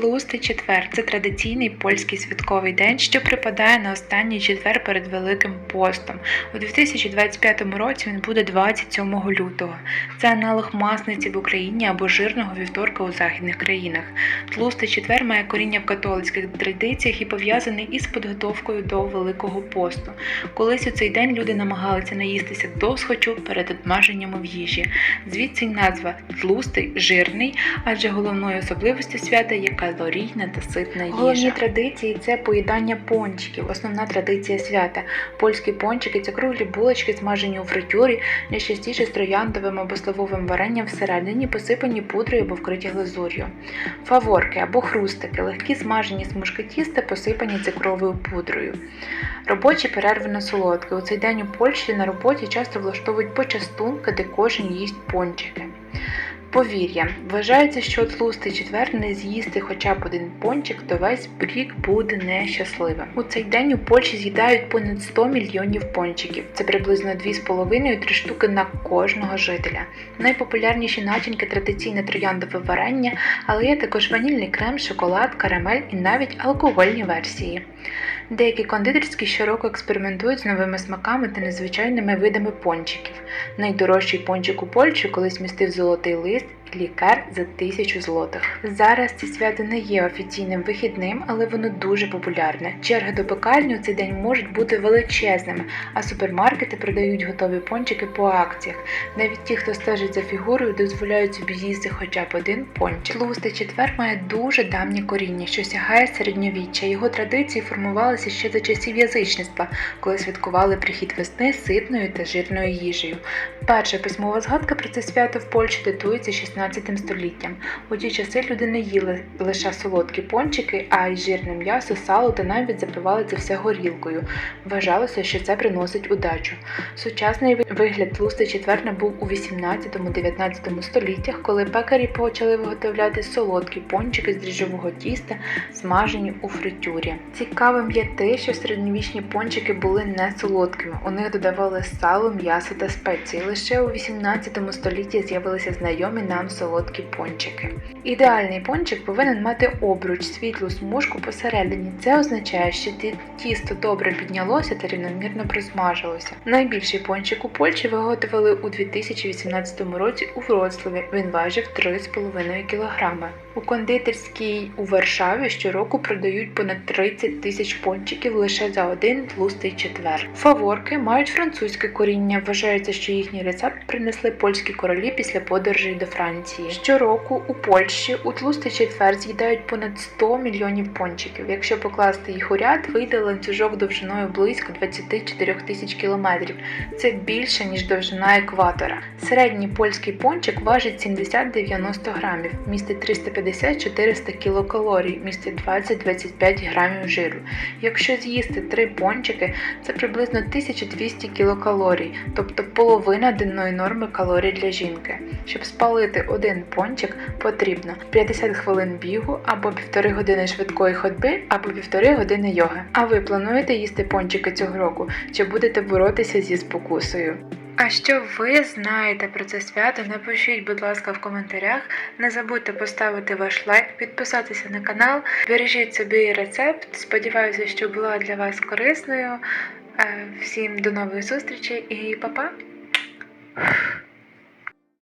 Тлустий четвер це традиційний польський святковий день, що припадає на останній четвер перед Великим постом. У 2025 році він буде 27 лютого. Це аналог масниці в Україні або жирного вівторка у західних країнах. Тлустий четвер має коріння в католицьких традиціях і пов'язаний із підготовкою до Великого посту. Колись у цей день люди намагалися наїстися досхочу перед обмеженням в їжі. Звідси назва тлустий, жирний, адже головною особливістю свята є калорійна та ситна їжа. Головні традиції це поїдання пончиків, основна традиція свята. Польські пончики це круглі булочки, смажені у фритюрі, найчастіше з трояндовим або сливовим варенням всередині, посипані пудрою або вкриті глазур'ю. Фаворки або хрустики, легкі смажені смужки тіста, посипані цукровою пудрою. Робочі перерви на солодке. У цей день у Польщі на роботі часто влаштовують почастунки, де кожен їсть пончики. Повір'я. Вважається, що тлустий четвер не з'їсти хоча б один пончик, то весь рік буде нещасливим. У цей день у Польщі з'їдають понад 100 мільйонів пончиків. Це приблизно 2,5-3 штуки на кожного жителя. Найпопулярніші начинки традиційне трояндове варення, але є також ванільний крем, шоколад, карамель і навіть алкогольні версії. Деякі кондитерські щороку експериментують з новими смаками та незвичайними видами пончиків. Найдорожчий пончик у Польщі колись містив золотий лист лікар за тисячу злотих. Зараз це свято не є офіційним вихідним, але воно дуже популярне. Черги до пекарні у цей день можуть бути величезними, а супермаркети продають готові пончики по акціях. Навіть ті, хто стежить за фігурою, дозволяють собі з'їсти хоча б один пончик. Тлустий четвер має дуже давнє коріння, що сягає середньовіччя. Його традиції формувалися ще за часів язичництва, коли святкували прихід весни ситною та жирною їжею. Перша письмова згадка про це свято в Польщі датується 16 століттям. У ті часи люди не їли лише солодкі пончики, а й жирне м'ясо, сало та навіть запивали це все горілкою. Вважалося, що це приносить удачу. Сучасний вигляд тлустий четвер набув у 18-19 століттях, коли пекарі почали виготовляти солодкі пончики з дріжджового тіста, смажені у фритюрі. Цікавим є те, що середньовічні пончики були не солодкими. У них додавали сало, м'ясо та спеції. Лише у 18 столітті з'явилися знайомі нам солодкі пончики. Ідеальний пончик повинен мати обруч, світлу смужку посередині. Це означає, що тісто добре піднялося та рівномірно присмажилося. Найбільший пончик у Польщі виготовили у 2018 році у Вроцлаві. Він важив 3,5 кг. У кондитерській у Варшаві щороку продають понад 30 тисяч пончиків лише за один тлустий четвер. Фаворки мають французьке коріння. Вважається, що їхній рецепт принесли польські королі після подорожей до Франції. Щороку у Польщі у тлустий четвер з'їдають понад 100 мільйонів пончиків. Якщо покласти їх у ряд, вийде ланцюжок довжиною близько 24 тисяч кілометрів. Це більше ніж довжина екватора. Середній польський пончик важить 70-90 грамів, містить 350-400 кілокалорій, містить 20-25 грамів жиру. Якщо з'їсти три пончики, це приблизно 1200 кілокалорій, тобто половина денної норми калорій для жінки. Щоб спалити один пончик, потрібно 50 хвилин бігу або півтори години швидкої ходьби, або півтори години йоги. А ви плануєте їсти пончики цього року? Чи будете боротися зі спокусою? А що ви знаєте про це свято? Напишіть, будь ласка, в коментарях. Не забудьте поставити ваш лайк, підписатися на канал. Бережіть собі рецепт. Сподіваюся, що була для вас корисною. Е, Всім до нової зустрічі і па-па!